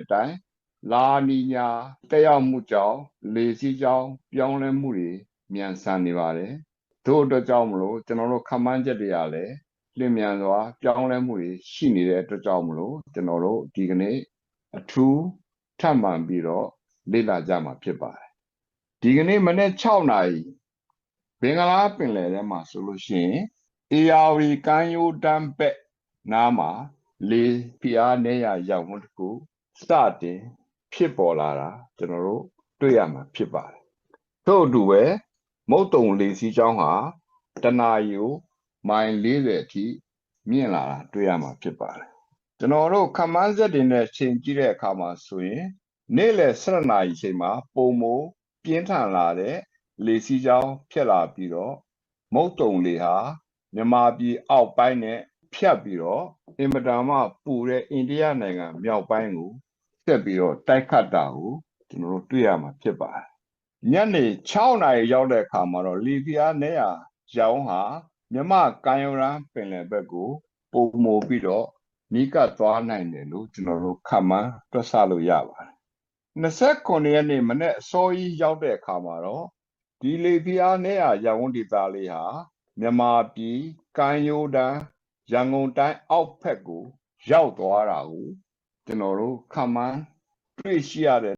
တဲ့အတိုင်းလာနီညာတက်ရောက်မှုကြောင့်လေစီးကြောင့်ပြောင်းလဲမှုတွေမြန်ဆန်နေပါတယ်တို့အတွက်ကြောင့်မလို့ကျွန်တော်တို့ခန့်မှန်းချက်တွေကလည်းလျင်မြန်စွာပြောင်းလဲမှုတွေရှိနေတဲ့အတွက်ကြောင့်မလို့ကျွန်တော်တို့ဒီကနေ့အထူးထပ်မံပြီးတော့လေ့လာကြမှာဖြစ်ပါတယ်ဒီကနေ့မနေ့6နာရီဘင်္ဂလားပင်လယ်ထဲမှာဆိုလို့ရှိရင် ARV ကမ်းရိုးတန်းဘက်နားမှာလေဖိအားနည်းရရောက်မှုတစ်ခု စတင်ဖြစ်ပေါ်လာတာကျွန်တော်တို့တွေ့ရမှာဖြစ်ပါတယ်ထို့အတူပဲမုတ်တုံလေစီးချောင်းဟာတနာရီကိုမိုင်40အထိမြင့်လာတာတွေ့ရမှာဖြစ်ပါတယ်ကျွန်တော်တို့ခမန်းဆက်တွေနဲ့ချိန်ကြည့်တဲ့အခါမှာဆိုရင်နေ့လယ်7နာရီချိန်မှာပုံမိုပြင်းထန်လာတဲ့လေစီးချောင်းဖြစ်လာပြီးတော့မုတ်တုံလေဟာမြန်မာပြည်အောက်ပိုင်းနဲ့ဖြတ်ပြီးတော့အင်မတန်မှပူတဲ့အိန္ဒိယနိုင်ငံမြောက်ပိုင်းကို ဆက်ပြီးတော့တိုက်ခတ်တာကိုကျွန်တော်တို့တွေ့ရမှာဖြစ်ပါတယ်ညနေ6နာရီရောက်တဲ့အခါမှာတော့လီဘီယာနဲ့ရရောင်းဟာမြမကန်ယိုရန်ပင်လယ်ဘက်ကိုပုံမိုပြီးတော့နီးကပ်သွားနိုင်တယ်လို့ကျွန်တော်တို့ခန့်မှန်းတွက်ဆလို့ရပါတယ်29ရက်နေ့မနေ့အစောကြီးရောက်တဲ့အခါမှာတော့ဒီလေဖီယာနဲ့ရရောင်းဒေသလေးဟာမြန်မာပြည်ကမ်းရိုးတန်းရန်ကုန်တိုင်းအောက်ဖက်ကိုရောက်သွားတာကို ကျွန်တော်တို့ခန့်မှန်းတွေ့ရှိရတဲ့